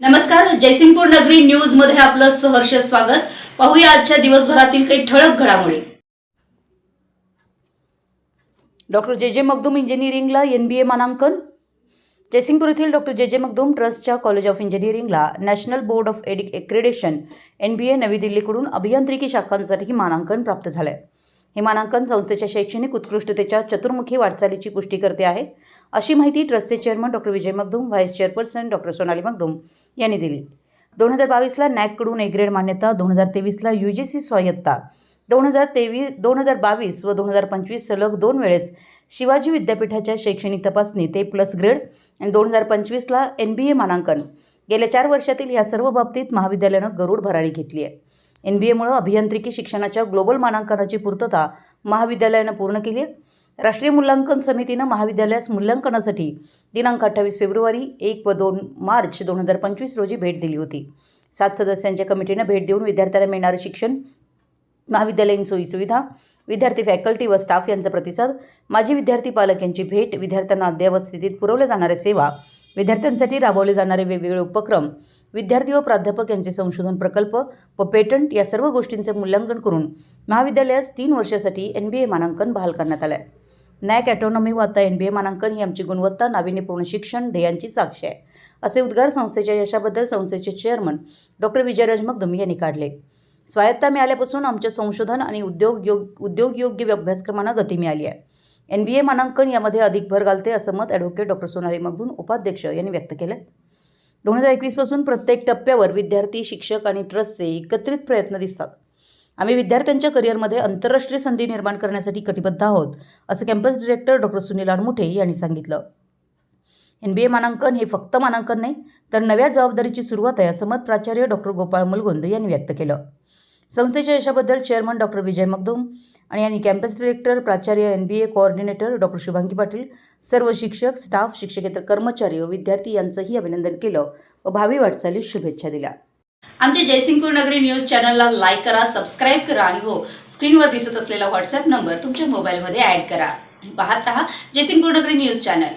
नमस्कार जयसिंगपूर नगरी न्यूजमध्ये आपलं सहर्ष स्वागत. पाहूया आजच्या दिवसभरातील काही ठळक घडामोडी. डॉक्टर जे जे मगदूम इंजिनिअरिंगला एन बी ए मानांकन. जयसिंगपूर येथील डॉक्टर जे जे मगदूम ट्रस्टच्या कॉलेज ऑफ इंजिनिअरिंगला नॅशनल बोर्ड ऑफ एडिक एक्रेडेशन एन बी ए नवी दिल्लीकडून अभियांत्रिकी शाखांसाठी मानांकन प्राप्त झालं आहे हे मानांकन संस्थेच्या शैक्षणिक उत्कृष्टतेच्या चतुर्मुखी वाटचालीची पुष्टी करते आहे. अशी माहिती ट्रस्टचे chairman doctor Vijay Magdum vice chairperson doctor Sonali Magdum यांनी दिली. दोन हजार बावीसला नॅककडून ए ग्रेड मान्यता दोन हजार तेवीसला यू जी सी स्वायत्ता दोन हजार तेवीस दोन हजार बावीस व दोन हजार पंचवीस सलग दोन वेळेस शिवाजी विद्यापीठाच्या शैक्षणिक तपासणी ते प्लस ग्रेड आणि दोन हजार पंचवीसला एन बी ए मानांकन. गेल्या चार वर्षातील या सर्व बाबतीत महाविद्यालयानं गरुड भरारी घेतली आहे. एन बी एमुळं अभियांत्रिकी शिक्षणाच्या ग्लोबल मानांकनाची पूर्तता महाविद्यालयानं पूर्ण केली आहे. राष्ट्रीय मूल्यांकन समितीनं महाविद्यालयास मूल्यांकनासाठी दिनांक अठ्ठावीस फेब्रुवारी एक व दोन मार्च दोन हजार पंचवीस रोजी भेट दिली होती. सात सदस्यांच्या कमिटीनं भेट देऊन विद्यार्थ्यांना मिळणारं शिक्षण महाविद्यालयीन सोयीसुविधा विद्यार्थी फॅकल्टी व स्टाफ यांचा प्रतिसाद माजी विद्यार्थी पालक यांची भेट विद्यार्थ्यांना अद्ययावत स्थितीत पुरवल्या जाणाऱ्या सेवा विद्यार्थ्यांसाठी राबवले जाणारे वेगवेगळे उपक्रम विद्यार्थी व प्राध्यापक यांचे संशोधन प्रकल्प व पेटंट या सर्व गोष्टींचे मूल्यांकन करून महाविद्यालयास तीन वर्षासाठी एन बी ए मानांकन बहाल करण्यात आलं आहे नॅक ॲटॉनॉमी व आता एन बी ए मानांकन ही आमची गुणवत्ता नाविन्यपूर्ण शिक्षण ध्येयांची साक्ष आहे. असे उद्गार संस्थेच्या यशाबद्दल संस्थेचे चेअरमन डॉक्टर विजयराज मगदुम यांनी काढले. स्वायत्ता मिळाल्यापासून आमच्या संशोधन आणि उद्योग योग उद्योगयोग्य अभ्यासक्रमांना गती मिळाली आहे. एन बी ए मानांकन यामध्ये अधिक भर घालते असं मत ॲडव्होकेट डॉक्टर सोनाली मगदूम उपाध्यक्ष यांनी व्यक्त केलं. दोन हजार एकवीसपासून प्रत्येक टप्प्यावर विद्यार्थी शिक्षक आणि ट्रस्टचे एकत्रित प्रयत्न दिसतात. आम्ही विद्यार्थ्यांच्या करिअरमध्ये आंतरराष्ट्रीय संधी निर्माण करण्यासाठी कटिबद्ध आहोत असं campus director doctor Sunil Admuthe यांनी सांगितलं. एन बी ए मानांकन हे फक्त मानांकन नाही तर नव्या जबाबदारीची सुरुवात आहे असं मत प्राचार्य डॉक्टर गोपाळ मुलगुंद यांनी व्यक्त केलं. संस्थेच्या यशाबद्दल चेअरमन डॉक्टर विजय मगदुम आणि यांनी कॅम्पस डिरेक्टर प्राचार्य N B A coordinator doctor Shubhangi Patil सर्व शिक्षक स्टाफ शिक्षकेतर कर्मचारी व विद्यार्थी यांचंही अभिनंदन केलं व भावी वाटचालीस शुभेच्छा दिल्या. आमच्या जयसिंगपूर नगरी न्यूज चॅनलला लाईक करा सबस्क्राईब करा आणि हो स्क्रीनवर दिसत असलेला व्हॉट्सअप नंबर तुमच्या मोबाईलमध्ये ॲड करा. पाहत रहा जयसिंगपूर नगरी न्यूज चॅनल.